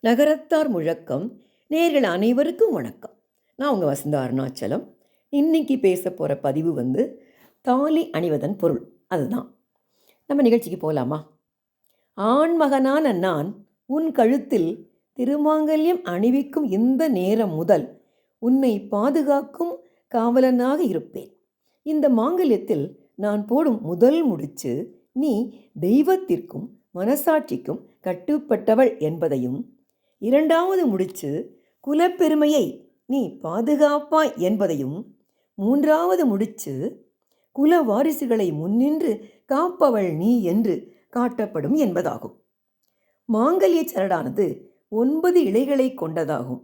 நகரத்தார் முழக்கம் நேர்கள் அனைவருக்கும் வணக்கம். நான் உங்கள் வசந்த அருணாச்சலம். இன்னைக்கு பேச போகிற பதிவு வந்து தாலி அணிவதன் பொருள். அதுதான். நம்ம நிகழ்ச்சிக்கு போகலாமா ஆண்மகனான நான் உன் கழுத்தில் திருமாங்கல்யம் அணிவிக்கும் இந்த நேரம் முதல் உன்னை பாதுகாக்கும் காவலனாக இருப்பேன். இந்த மாங்கல்யத்தில் நான் போடும் முதல் முடிச்சு நீ தெய்வத்திற்கும் மனசாட்சிக்கும் கட்டுப்பட்டவள் என்பதையும் இரண்டாவது முடிச்சு குலப்பெருமையை நீ பாதுகாப்பாய் என்பதையும் மூன்றாவது முடிச்சு குல வாரிசுகளை முன்னின்று காப்பவள் நீ என்று காட்டப்படும் என்பதாகும். மாங்கல்ய சரடானது ஒன்பது இலைகளை கொண்டதாகும்.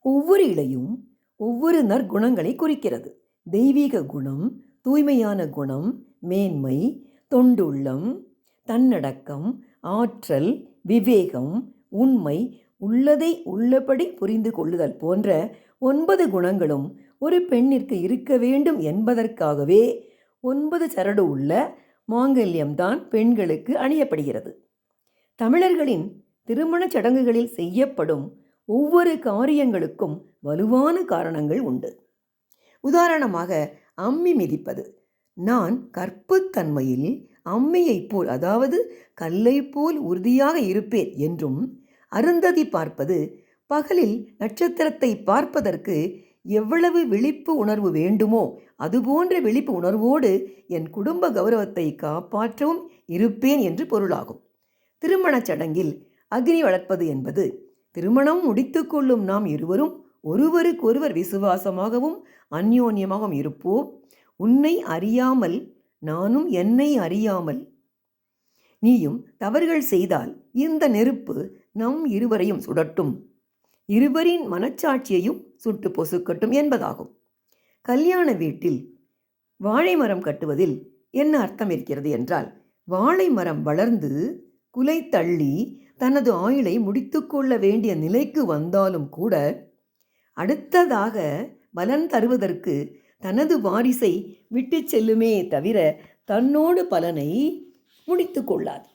ஒவ்வொரு இலையும் ஒவ்வொரு நற்குணங்களை குறிக்கிறது. தெய்வீக குணம் தூய்மையான குணம் மேன்மை தொண்டுள்ளம் தன்னடக்கம் ஆற்றல் விவேகம் உண்மை உள்ளதை உள்ளபடி புரிந்து கொள்ளுதல் போன்ற ஒன்பது குணங்களும் ஒரு பெண்ணிற்கு இருக்க வேண்டும் என்பதற்காகவே ஒன்பது சரடு உள்ள மாங்கல்யம்தான் பெண்களுக்கு அணியப்படுகிறது. தமிழர்களின் திருமணச் சடங்குகளில் செய்யப்படும் ஒவ்வொரு காரியங்களுக்கும் வலுவான காரணங்கள் உண்டு. உதாரணமாக அம்மி மிதிப்பது. நான் கற்புத்தன்மையில் அம்மியைப் போல் அதாவது கல்லை போல் உறுதியாக இருப்பேன் என்றும் அருந்ததி பார்ப்பது பகலில் நட்சத்திரத்தை பார்ப்பதற்கு எவ்வளவு விழிப்பு உணர்வு வேண்டுமோ அதுபோன்ற விழிப்பு உணர்வோடு என் குடும்ப கௌரவத்தை காப்பாற்றவும் இருப்பேன் என்று பொருளாகும். திருமணச் சடங்கில் அக்னி வளர்ப்பது என்பது திருமணம் முடித்துக்கொள்ளும் நாம் இருவரும் ஒருவருக்கொருவர் விசுவாசமாகவும் அந்யோன்யமாகவும் இருப்போம். உன்னை அறியாமல் நானும் என்னை அறியாமல். நீயும் தவறுகள் செய்தால் இந்த நெருப்பு நம் இருவரையும் சுடட்டும். இருவரின் மனச்சாட்சியையும் சுட்டு பொசுக்கட்டும் என்பதாகும். கல்யாண வீட்டில் வாழை மரம் கட்டுவதில் என்ன அர்த்தம் இருக்கிறது என்றால் வாழை மரம் வளர்ந்து குலை தள்ளி தனது ஆயுளை முடித்துக்கொள்ள வேண்டிய நிலைக்கு வந்தாலும் கூட அடுத்ததாக பலன் தருவதற்கு தனது வாரிசை விட்டு செல்லுமே தவிர தன்னோடு பலனை முடித்து கொள்ளாது.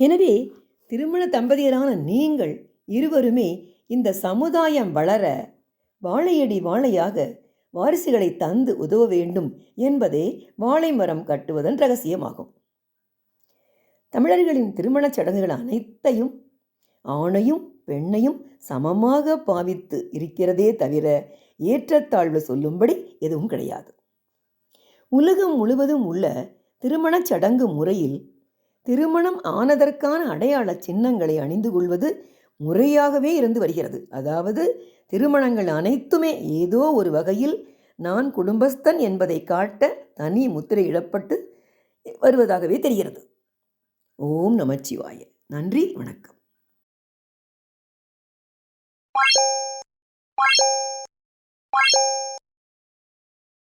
எனவே திருமண தம்பதியரான நீங்கள் இருவருமே இந்த சமுதாயம் வளர வாழையடி வாழையாக வாரிசுகளை தந்து உதவ வேண்டும் என்பதே வாழை மரம் கட்டுவதன் ரகசியமாகும். தமிழர்களின் திருமணச் சடங்குகள் அனைத்தையும் ஆணையும் பெண்ணையும் சமமாக பாவித்து இருக்கிறதே தவிர ஏற்றத்தாழ்வு சொல்லும்படி எதுவும் கிடையாது. உலகம் முழுவதும் உள்ள திருமணச் சடங்கு முறையில் திருமணம் ஆனதற்கான அடையாள சின்னங்களை அணிந்து கொள்வது முறையாகவே இருந்து வருகிறது. அதாவது திருமணங்கள் அனைத்துமே ஏதோ ஒரு வகையில் நான் குடும்பஸ்தன் என்பதை காட்ட தனி முத்திரையிடப்பட்டு வருவதாகவே தெரிகிறது. ஓம் நமச்சிவாய. நன்றி வணக்கம்.